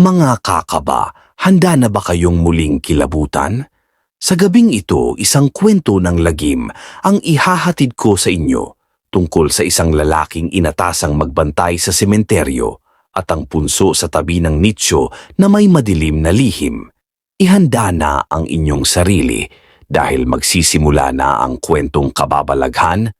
Mga kakaba, handa na ba kayong muling kilabutan? Sa gabing ito, isang kwento ng lagim ang ihahatid ko sa inyo tungkol sa isang lalaking inatasang magbantay sa sementeryo at ang punso sa tabi ng nicho na may madilim na lihim. Ihanda na ang inyong sarili dahil magsisimula na ang kwentong kababalaghan.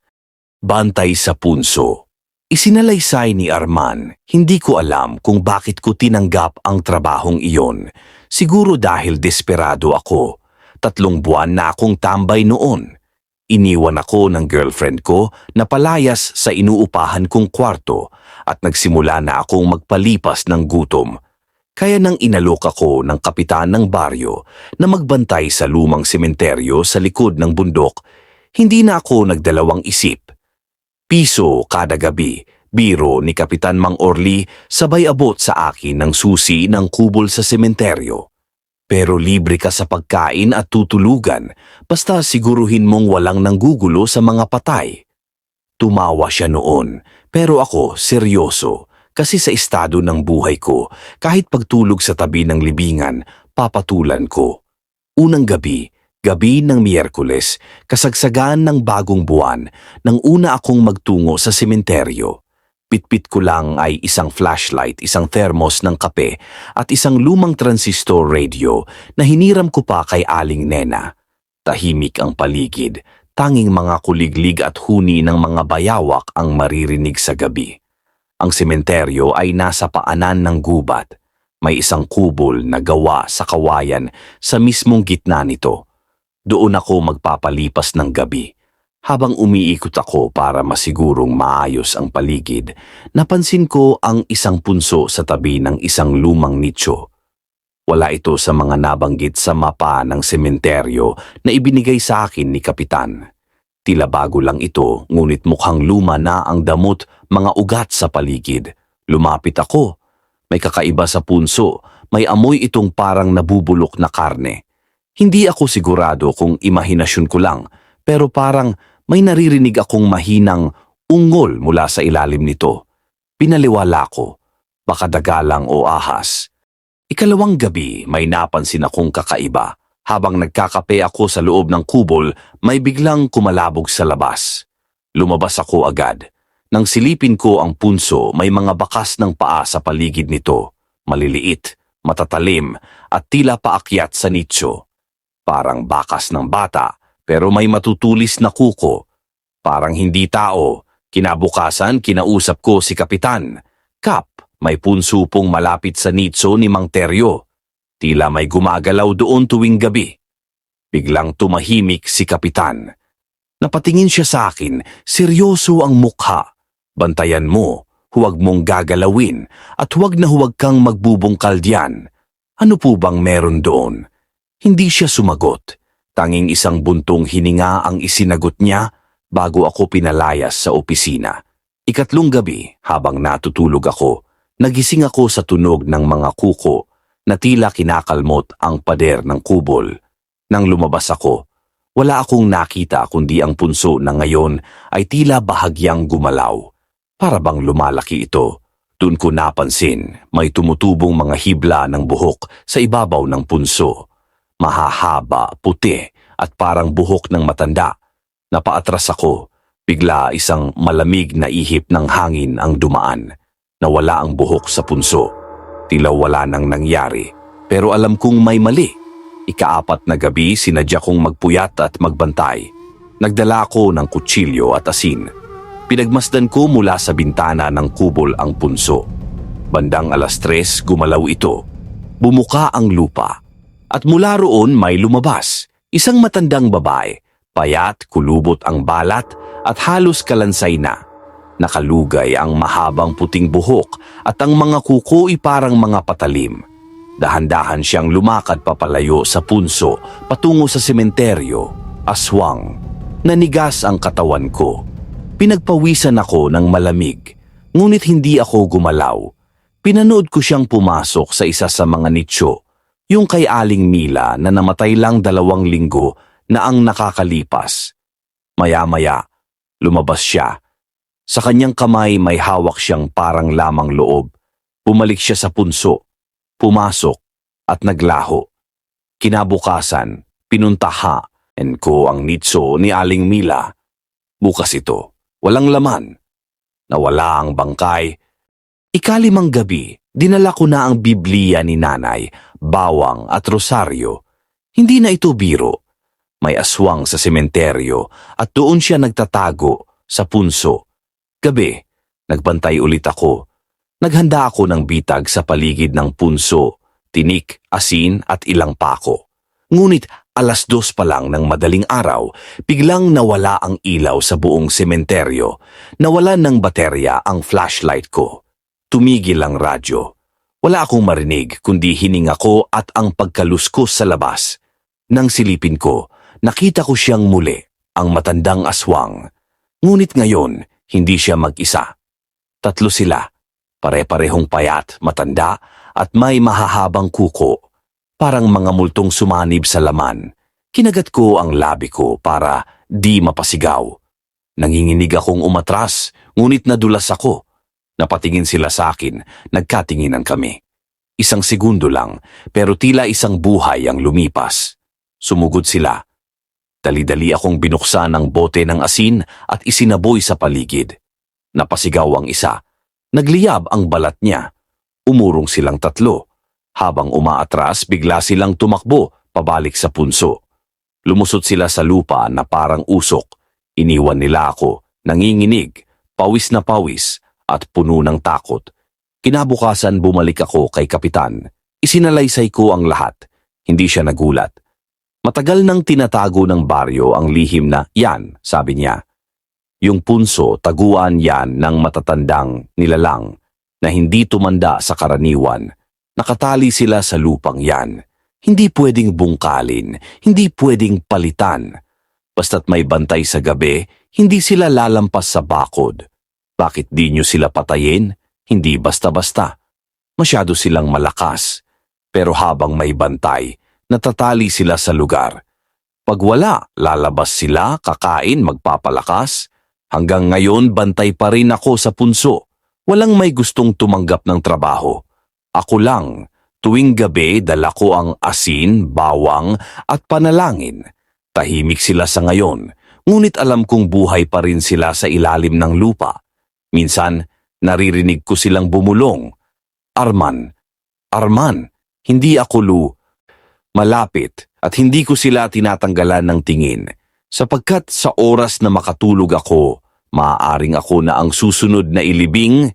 Bantay sa punso. Isinalaysay ni Arman, hindi ko alam kung bakit ko tinanggap ang trabahong iyon. Siguro dahil desperado ako. Tatlong buwan na akong tambay noon. Iniwan ako ng girlfriend ko na palayas sa inuupahan kong kwarto at nagsimula na akong magpalipas ng gutom. Kaya nang inalok ako ng kapitan ng baryo na magbantay sa lumang sementeryo sa likod ng bundok, hindi na ako nagdalawang isip. Piso kada gabi, biro ni Kapitan Mang Orly sabay abot sa akin ng susi ng kubol sa sementeryo. Pero libre ka sa pagkain at tutulugan, basta siguruhin mong walang nanggugulo sa mga patay. Tumawa siya noon, pero ako seryoso kasi sa estado ng buhay ko, kahit pagtulog sa tabi ng libingan, papatulan ko. Unang gabi, gabi ng Miyerkules, kasagsagan ng bagong buwan, nang una akong magtungo sa sementeryo. Pitpit ko lang ay isang flashlight, isang thermos ng kape at isang lumang transistor radio na hiniram ko pa kay Aling Nena. Tahimik ang paligid, tanging mga kuliglig at huni ng mga bayawak ang maririnig sa gabi. Ang sementeryo ay nasa paanan ng gubat. May isang kubol na gawa sa kawayan sa mismong gitna nito. Doon ako magpapalipas ng gabi. Habang umiikot ako para masigurong maayos ang paligid, napansin ko ang isang punso sa tabi ng isang lumang nicho. Wala ito sa mga nabanggit sa mapa ng sementeryo na ibinigay sa akin ni Kapitan. Tila bago lang ito, ngunit mukhang luma na ang damot mga ugat sa paligid. Lumapit ako. May kakaiba sa punso, may amoy itong parang nabubulok na karne. Hindi ako sigurado kung imahinasyon ko lang, pero parang may naririnig akong mahinang ungol mula sa ilalim nito. Pinaliwala ko, baka dagalang o ahas. Ikalawang gabi, may napansin akong kakaiba. Habang nagkakape ako sa loob ng kubol, may biglang kumalabog sa labas. Lumabas ako agad. Nang silipin ko ang punso, may mga bakas ng paa sa paligid nito. Maliliit, matatalim, at tila paakyat sa nicho. Parang bakas ng bata, pero may matutulis na kuko. Parang hindi tao. Kinabukasan, kinausap ko si Kapitan. Kap, may punso pong malapit sa nitso ni Mang Teryo. Tila may gumagalaw doon tuwing gabi. Biglang tumahimik si Kapitan. Napatingin siya sa akin, seryoso ang mukha. Bantayan mo, huwag mong gagalawin, at huwag na huwag kang magbubungkal diyan. Ano po bang meron doon? Hindi siya sumagot. Tanging isang buntong hininga ang isinagot niya bago ako pinalayas sa opisina. Ikatlong gabi, habang natutulog ako, nagising ako sa tunog ng mga kuko na tila kinakalmot ang pader ng kubol. Nang lumabas ako, wala akong nakita kundi ang punso na ngayon ay tila bahagyang gumalaw. Para bang lumalaki ito. Doon ko napansin may tumutubong mga hibla ng buhok sa ibabaw ng punso. Mahahaba, puti at parang buhok ng matanda. Napaatras ako. Bigla isang malamig na ihip ng hangin ang dumaan. Nawala ang buhok sa punso. Tila wala nang nangyari. Pero alam kong may mali. Ikaapat na gabi sinadya kong magpuyat at magbantay. Nagdala ako ng kutsilyo at asin. Pinagmasdan ko mula sa bintana ng kubol ang punso. Bandang alas tres gumalaw ito. Bumuka ang lupa. At mula roon may lumabas. Isang matandang babae. Payat, kulubot ang balat at halos kalansay na. Nakalugay ang mahabang puting buhok at ang mga kuko ay parang mga patalim. Dahan-dahan siyang lumakad papalayo sa punso patungo sa sementeryo, aswang. Nanigas ang katawan ko. Pinagpawisan ako ng malamig, ngunit hindi ako gumalaw. Pinanood ko siyang pumasok sa isa sa mga nicho, yung kay Aling Mila na namatay lang dalawang linggo na ang nakakalipas. Maya-maya, lumabas siya. Sa kanyang kamay may hawak siyang parang lamang loob. Bumalik siya sa punso. pumasok at naglaho. Kinabukasan, pinuntaha en ko ang nitso ni Aling Mila. Bukas ito, walang laman. Nawala ang bangkay. Ikalimang gabi, dinala ko na ang Biblia ni nanay, bawang at rosaryo. Hindi na ito biro. May aswang sa sementeryo at doon siya nagtatago sa punso. Gabi, nagbantay ulit ako. Naghanda ako ng bitag sa paligid ng punso, tinik, asin at ilang pako. Ngunit alas dos pa lang ng madaling araw, biglang nawala ang ilaw sa buong sementeryo. Nawalan ng baterya ang flashlight ko. Tumigil ang radyo. Wala akong marinig kundi hininga ko at ang pagkaluskos sa labas. Nang silipin ko, nakita ko siyang muli, ang matandang aswang. Ngunit ngayon, hindi siya mag-isa. Tatlo sila, pare-parehong payat, matanda, at may mahahabang kuko. Parang mga multong sumanib sa laman. Kinagat ko ang labi ko para di mapasigaw. Nanginginig akong umatras, ngunit nadulas ako. Napatingin sila sa akin, nagkatinginan kami. Isang segundo lang, pero tila isang buhay ang lumipas. Sumugod sila. Dali-dali akong binuksan ang bote ng asin at isinaboy sa paligid. Napasigaw ang isa. Nagliyab ang balat niya. Umurong silang tatlo. Habang umaatras, bigla silang tumakbo pabalik sa punso. Lumusot sila sa lupa na parang usok. Iniwan nila ako, nanginginig, pawis na pawis, at puno ng takot. Kinabukasan bumalik ako kay Kapitan. Isinalaysay ko ang lahat. Hindi siya nagulat. Matagal nang tinatago ng baryo ang lihim na yan, sabi niya. Yung punso, taguan yan ng matatandang nilalang na hindi tumanda sa karaniwan. Nakatali sila sa lupang yan. Hindi pwedeng bungkalin, hindi pwedeng palitan. Basta't may bantay sa gabi, hindi sila lalampas sa bakod. Bakit di nyo sila patayin? Hindi basta-basta. Masyado silang malakas. Pero habang may bantay, natatali sila sa lugar. Pag wala, lalabas sila, kakain, magpapalakas. Hanggang ngayon, bantay pa rin ako sa punso. Walang may gustong tumanggap ng trabaho. Ako lang, tuwing gabi dala ko ang asin, bawang at panalangin. Tahimik sila sa ngayon, ngunit alam kong buhay pa rin sila sa ilalim ng lupa. Minsan, naririnig ko silang bumulong. Arman, Arman, hindi ako Lu. Malapit at hindi ko sila tinatanggalan ng tingin sapagkat sa oras na makatulog ako, maaaring ako na ang susunod na ilibing